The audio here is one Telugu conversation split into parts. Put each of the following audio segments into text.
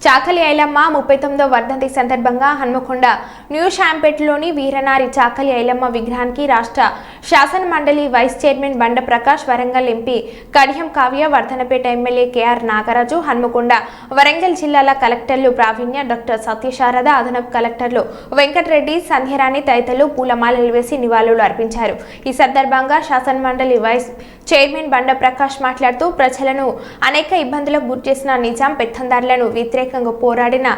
చాకలి ఐలమ్మ ముప్పై తొమ్మిదో వర్ధంతి సందర్భంగా హన్మకొండ న్యూ షాంపేట్లోని వీరనారి చాకలి ఐలమ్మ విగ్రహానికి రాష్ట్ర శాసన మండలి vice chairman Banda Prakash Warangal MP Kadiyam Kavya Vardhannapet MLA KR Nagaraju Hanamkonda Warangal జిల్లాల కలెక్టర్లు ప్రావీణ్య డాక్టర్ సత్యశారద అదనపు కలెక్టర్లు వెంకటరెడ్డి సంధ్యరాణి తదితరులు పూలమాలలు వేసి నివాళులు అర్పించారు. ఈ సందర్భంగా శాసన మండలి వైస్ చైర్మన్ బండ ప్రకాష్ మాట్లాడుతూ ప్రజలను అనేక ఇబ్బందులకు గురిచేసిన నిజాం పెత్తందారులను వ్యతిరేకంగా పోరాడిన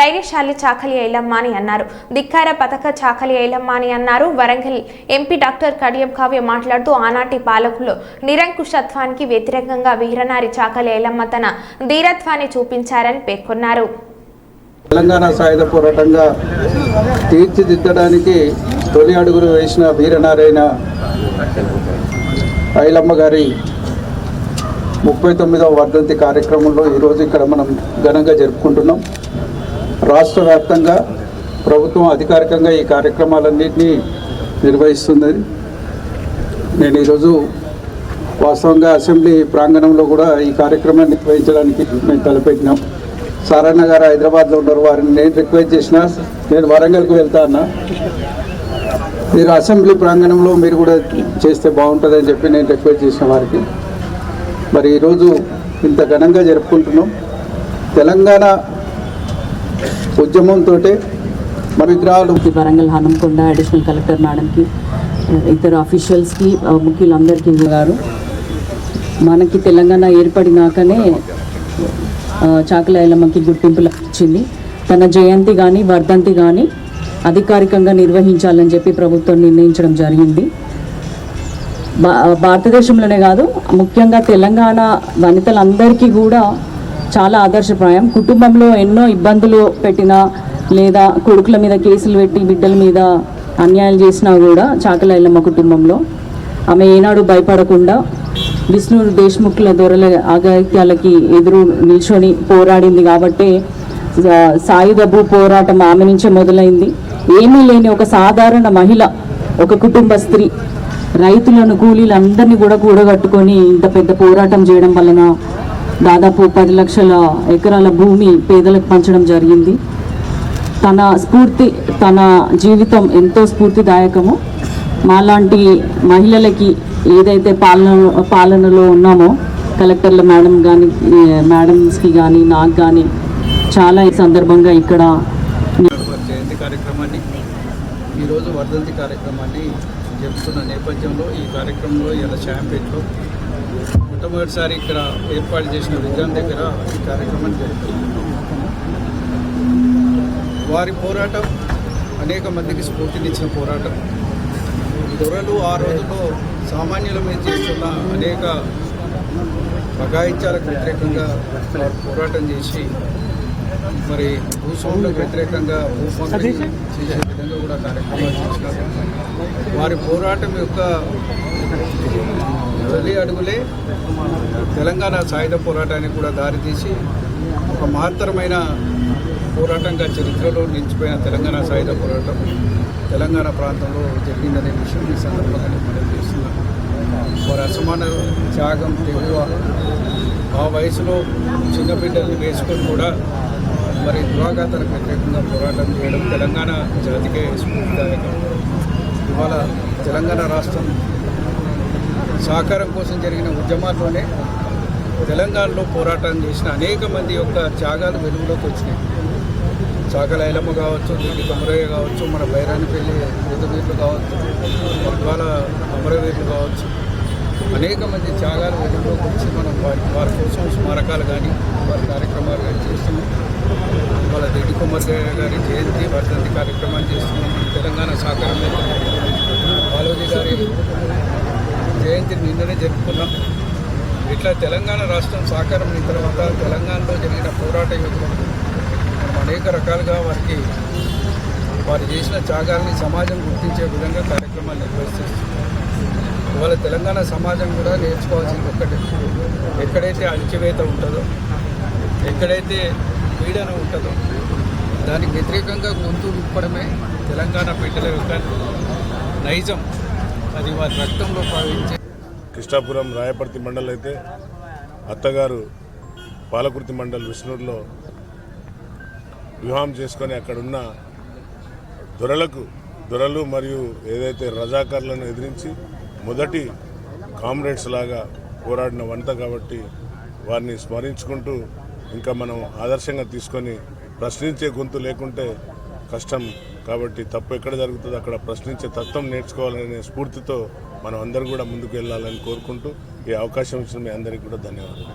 ధైర్యశాలి చాకలి ఐలమ్మ అని అన్నారు. ధిక్కార పథక చాకలి ఐలమ్మ అని అన్నారు. వరంగల్ ఎంపీ డాక్టర్ కడియం కావ్య మాట్లాడుతూ ఆనాటి పాలకులు నిరంకుశత్వానికి వ్యతిరేకంగా వీరనారి చాకలి ఐలమ్మ తన ధీరత్వాన్ని చూపించారని పేర్కొన్నారు. తెలంగాణ సాయుధ పోరాటంగా తీర్చిదిద్దడానికి తొలి అడుగులు వేసిన వీరనారాయణ ఐలమ్మ గారి ముప్పై తొమ్మిదవ వర్ధంతి కార్యక్రమంలో ఈరోజు ఇక్కడ మనం ఘనంగా జరుపుకుంటున్నాం. రాష్ట్ర వ్యాప్తంగా ప్రభుత్వం అధికారికంగా ఈ కార్యక్రమాలన్నింటినీ నిర్వహిస్తుంది. నేను ఈరోజు వాస్తవంగా అసెంబ్లీ ప్రాంగణంలో కూడా ఈ కార్యక్రమాన్ని నిర్వహించడానికి మేము తలపెట్టినాం. సారాయణ గారు హైదరాబాద్లో ఉన్నారు. వారిని నేను రిక్వెస్ట్ చేసిన నేను వరంగల్కి వెళ్తా అన్నా. మీరు అసెంబ్లీ ప్రాంగణంలో మీరు కూడా చేస్తే బాగుంటుందని చెప్పి నేను రిక్వెస్ట్ చేసిన వారికి. మరి ఈరోజు ఇంత ఘనంగా జరుపుకుంటున్నాం. తెలంగాణ ఉద్యమంతో మన విగ్రహాలు వరంగల్ హనంకొండ అడిషనల్ కలెక్టర్ మేడంకి ఇతర అఫీషియల్స్కి ముఖ్యులందరికీ గారు. మనకి తెలంగాణ ఏర్పడినాకనే ఆ, చాకలి ఐలమ్మకి గుర్తింపు లభించింది తన జయంతి కానీ వర్ధంతి కానీ అధికారికంగా నిర్వహించాలని చెప్పి ప్రభుత్వం నిర్ణయించడం జరిగింది. భా- భారతదేశంలోనే కాదు ముఖ్యంగా తెలంగాణ వనితలందరికీ కూడా చాలా ఆదర్శప్రాయం. కుటుంబంలో ఎన్నో ఇబ్బందులు పెట్టినా లేదా కొడుకుల మీద కేసులు పెట్టి బిడ్డల మీద అన్యాయాలు చేసినా కూడా చాకలైలమ్మ కుటుంబంలో. ఆమె ఏనాడు భయపడకుండా విష్ణు దేశ్ముఖ్ల దొరల అగత్యాలకి ఎదురు నిల్చొని పోరాడింది కాబట్టి సాయుధ భూ పోరాటం ఆమె నుంచే మొదలైంది. ఏమీ లేని ఒక సాధారణ మహిళ ఒక కుటుంబ స్త్రీ. రైతులను కూలీలు అందరినీ కూడా కూడగట్టుకొని ఇంత పెద్ద పోరాటం చేయడం వలన దాదాపు పది లక్షల ఎకరాల భూమి పేదలకు పంచడం జరిగింది. తన స్ఫూర్తి తన జీవితం ఎంతో స్ఫూర్తిదాయకము. మాలాంటి మహిళలకి ఏదైతే పాలన పాలనలో ఉన్నామో కలెక్టర్ల మేడం కానీ మేడమ్స్కి కానీ నాకు కానీ చాలా ఈ సందర్భంగా ఇక్కడ కార్యక్రమాన్ని ఈరోజు వర్ధంతి కార్యక్రమాన్ని జరుపుతున్న నేపథ్యంలో ఈ కార్యక్రమంలో ఇలా షాంపేట్లో మొట్టమొదటిసారి ఇక్కడ ఏర్పాటు చేసిన విగ్రహం దగ్గర ఈ కార్యక్రమాన్ని జరుపుతున్నాం వారి పోరాటం అనేక మందికి స్ఫూర్తినిచ్చిన పోరాటం. దొరలు ఆ రోజుల్లో సామాన్యుల మీద చేస్తున్న అనేక అఘాయిత్యాలకు వ్యతిరేకంగా వారు పోరాటం చేసి మరి భూస్వాములకు వ్యతిరేకంగా భూస్వామి చేసే విధంగా కూడా కార్యక్రమాలు చేసినారు వారి పోరాటం యొక్క తొలి అడుగులే తెలంగాణ సాయుధ పోరాటానికి కూడా దారితీసి ఒక మహత్తరమైన పోరాటంగా చరిత్రలో నిలిచిపోయిన తెలంగాణ సాయుధ పోరాటం తెలంగాణ ప్రాంతంలో జరిగిందనే విషయం ఈ సందర్భంగా మనం చేస్తున్నాను వారి అసమాన త్యాగం తెగువ ఆ వయసులో చిన్న బిడ్డల్ని వేసుకొని కూడా మరి దురాఘాతాలకు వ్యతిరేకంగా పోరాటం చేయడం తెలంగాణ జాతికే స్ఫూర్తిదాయకం. ఇవాళ తెలంగాణ రాష్ట్రం సహకారం కోసం జరిగిన ఉద్యమాల్లోనే తెలంగాణలో పోరాటం చేసిన అనేక మంది యొక్క త్యాగాలు వెలుగులోకి వచ్చినాయి. చాకల ఐలమ్మ కావచ్చు దీటి కొమరయ్య కావచ్చు మన బైరానిపల్లి యుద్ధవీరులు కావచ్చు ఇవాళ అమరవీరులు కావచ్చు. అనేక మంది త్యాగాలు వెలుగులోకి వచ్చి మనం వారి వారి కోసం స్మారకాలు కానీ వారి కార్యక్రమం వాళ్ళ గారి జయంతి వర్ధంతి కార్యక్రమాలు చేస్తున్నాం తెలంగాణ సహకారం బాలోజీ గారి జయంతిని నిన్ననే జరుపుకున్నాం. ఇట్లా తెలంగాణ రాష్ట్రం సహకారం అయిన తర్వాత తెలంగాణలో జరిగిన పోరాట యోధులకు మనం అనేక రకాలుగా వారికి వారు చేసిన త్యాగాల్ని సమాజం గుర్తించే విధంగా కార్యక్రమాలు నిర్వహిస్తున్నాం ఇవాళ తెలంగాణ సమాజం కూడా నేర్చుకోవాల్సింది ఒక్కటే. ఎక్కడైతే అణచివేత ఉంటుందో ఎక్కడైతే పీడన ఉంటుందో దానికి వ్యతిరేకంగా గొంతు విప్పడమే తెలంగాణ బిడ్డల యొక్క నైజం. అది వారి రక్తంలో భావించే కృష్ణాపురం రాయపర్తి మండల్ అయితే అత్తగారు పాలకుర్తి మండల్ విష్ణూరులో వివాహం చేసుకొని అక్కడున్న దొరలకు దొరలు మరియు ఏదైతే రజాకర్లను ఎదిరించి మొదటి కామ్రేడ్స్ లాగా పోరాడిన వంట కాబట్టి వారిని స్మరించుకుంటూ ఇంకా మనం ఆదర్శంగా తీసుకొని ప్రశ్నించే గొంతు లేకుంటే కష్టం. కాబట్టి తప్పు ఎక్కడ జరుగుతుందో అక్కడ ప్రశ్నించే తత్వం నేర్చుకోవాలనే స్ఫూర్తితో మనం అందరం కూడా ముందుకు వెళ్ళాలని కోరుకుంటూ ఈ అవకాశం ఇచ్చిన మీ అందరికీ కూడా ధన్యవాదాలు.